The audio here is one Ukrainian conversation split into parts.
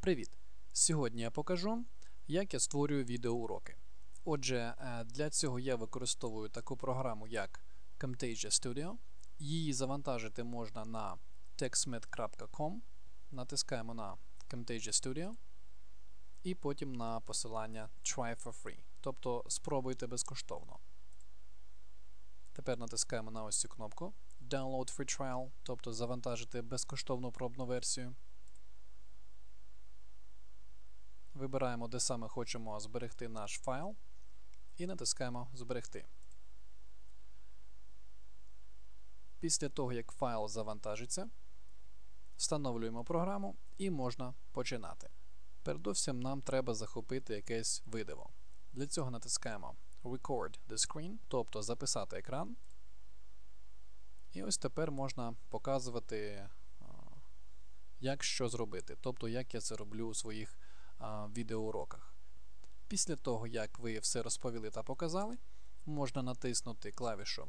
Привіт! Сьогодні я покажу, як я створюю відеоуроки. Отже, е, для цього я використовую таку програму, як Camtasia Studio. Її завантажити можна на textmed.com. Натискаємо на Camtasia Studio і потім на посилання Try for free. Тобто спробуйте безкоштовно. Тепер натискаємо на ось цю кнопку Download Free Trial, тобто завантажити безкоштовну пробну версію. Вибираємо, де саме хочемо зберегти наш файл, і натискаємо Зберегти. Після того, як файл завантажиться, встановлюємо програму і можна починати. Передусім нам треба захопити якесь видиво. Для цього натискаємо Record the screen, тобто записати екран. І ось тепер можна показувати, як що зробити, тобто як я це роблю у своїх відеоуроках. Після того, як ви все розповіли та показали, можна натиснути клавішу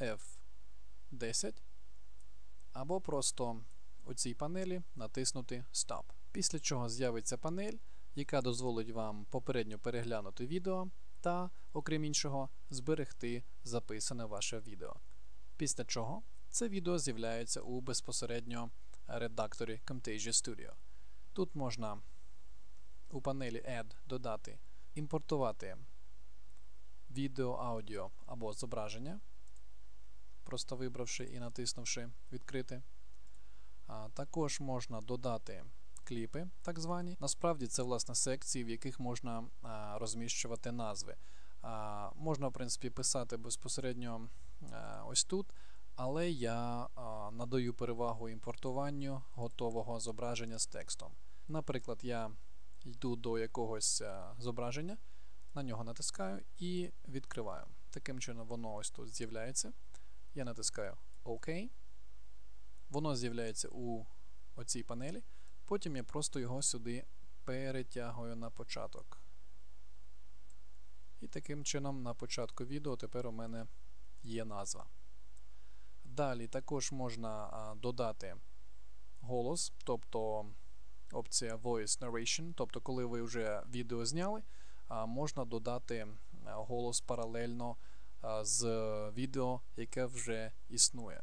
F10 або просто у цій панелі натиснути Stop. Після чого з'явиться панель, яка дозволить вам попередньо переглянути відео та, окрім іншого, зберегти записане ваше відео. Після чого це відео з'являється у безпосередньо редакторі Camtasia Studio. Тут можна у панелі Add додати, імпортувати відео, аудіо або зображення, просто вибравши і натиснувши Відкрити. А, Також можна додати кліпи, так звані. Насправді це власне секції, в яких можна а, розміщувати назви. А, Можна, в принципі, писати безпосередньо а, ось тут. Але я а, надаю перевагу імпортуванню готового зображення з текстом. Наприклад, я йду до якогось зображення, на нього натискаю і відкриваю. Таким чином, воно ось тут з'являється. Я натискаю ОК. Воно з'являється у оцій панелі. Потім я просто його сюди перетягую на початок. І таким чином на початку відео тепер у мене є назва. Далі також можна додати голос, тобто опція Voice Narration, тобто, коли ви вже відео зняли, можна додати голос паралельно з відео, яке вже існує.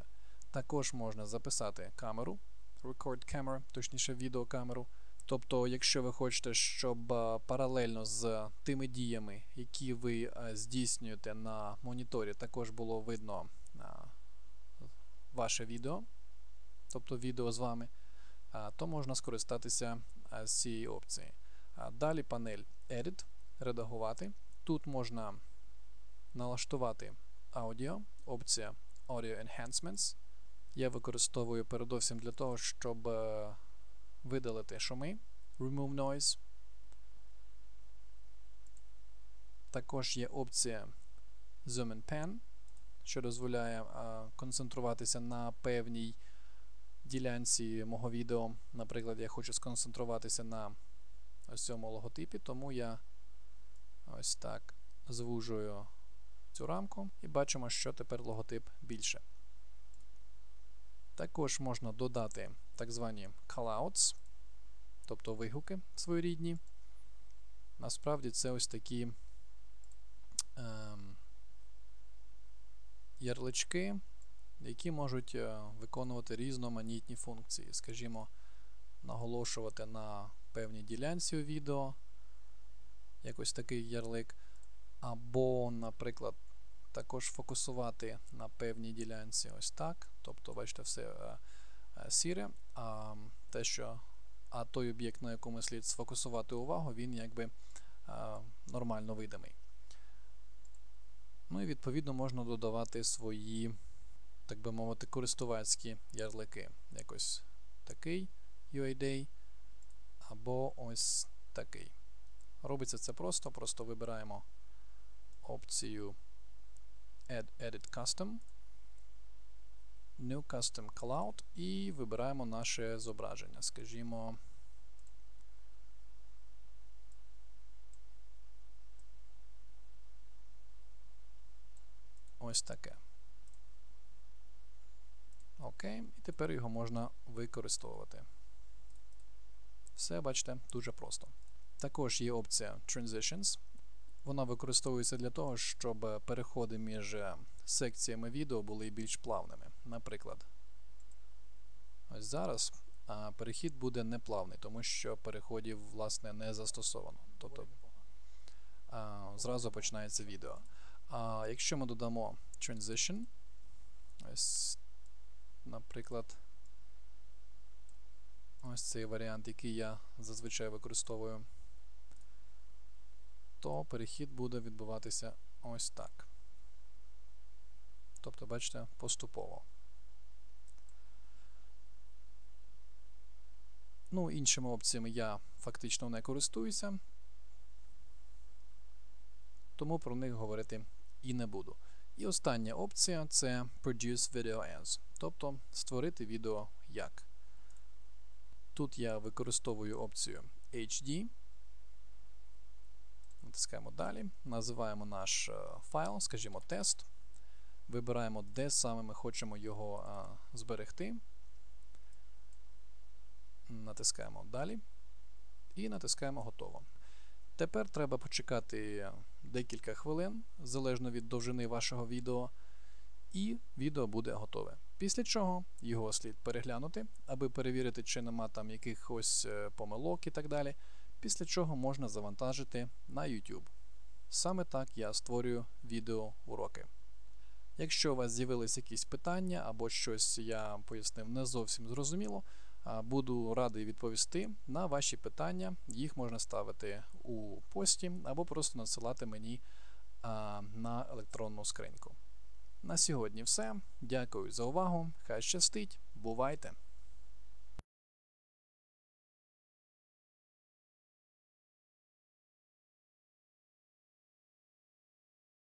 Також можна записати камеру, record camera, точніше відеокамеру. Тобто, якщо ви хочете, щоб паралельно з тими діями, які ви здійснюєте на моніторі, також було видно ваше відео, тобто відео з вами, то можна скористатися з цієї опції. Далі панель Edit, редагувати. Тут можна налаштувати аудіо, опція Audio Enhancements. Я використовую передовсім для того, щоб видалити шуми, Remove Noise. Також є опція Zoom and Pan що дозволяє концентруватися на певній ділянці мого відео. Наприклад, я хочу сконцентруватися на ось цьому логотипі, тому я ось так звужую цю рамку і бачимо, що тепер логотип більше. Також можна додати так звані callouts, тобто вигуки своєрідні. Насправді це ось такі. Ем, ярлички, які можуть е, виконувати різноманітні функції. Скажімо, наголошувати на певній ділянці у відео, якось такий ярлик, або, наприклад, також фокусувати на певній ділянці ось так. Тобто, бачите, все е, е, сіре, а те, що а той об'єкт, на якому слід сфокусувати увагу, він якби нормально видимий. Ну і відповідно можна додавати свої, так би мовити, користувацькі ярлики. Якось такий UID або ось такий. Робиться це просто, просто вибираємо опцію Add Edit Custom, New Custom Cloud і вибираємо наше зображення. Скажімо. ось таке. Окей, і тепер його можна використовувати. Все, бачите, дуже просто. Також є опція Transitions. Вона використовується для того, щоб переходи між секціями відео були більш плавними. Наприклад, ось зараз перехід буде неплавний, тому що переходів власне не застосовано. Тобто зразу починається відео. А якщо ми додамо Transition, ось, наприклад, ось цей варіант, який я зазвичай використовую, то перехід буде відбуватися ось так. Тобто, бачите, поступово. Ну, іншими опціями я фактично не користуюся, тому про них говорити і не буду. І остання опція це Produce Video As, тобто створити відео як. Тут я використовую опцію HD. Натискаємо далі, називаємо наш файл, скажімо, тест. Вибираємо, де саме ми хочемо його а, зберегти. Натискаємо далі і натискаємо готово. Тепер треба почекати декілька хвилин, залежно від довжини вашого відео, і відео буде готове. Після чого його слід переглянути, аби перевірити, чи нема там якихось помилок і так далі. Після чого можна завантажити на YouTube. Саме так я створюю відеоуроки. Якщо у вас з'явились якісь питання або щось я пояснив не зовсім зрозуміло, буду радий відповісти на ваші питання. Їх можна ставити у пості або просто надсилати мені на електронну скриньку. На сьогодні все. Дякую за увагу. Хай щастить. Бувайте!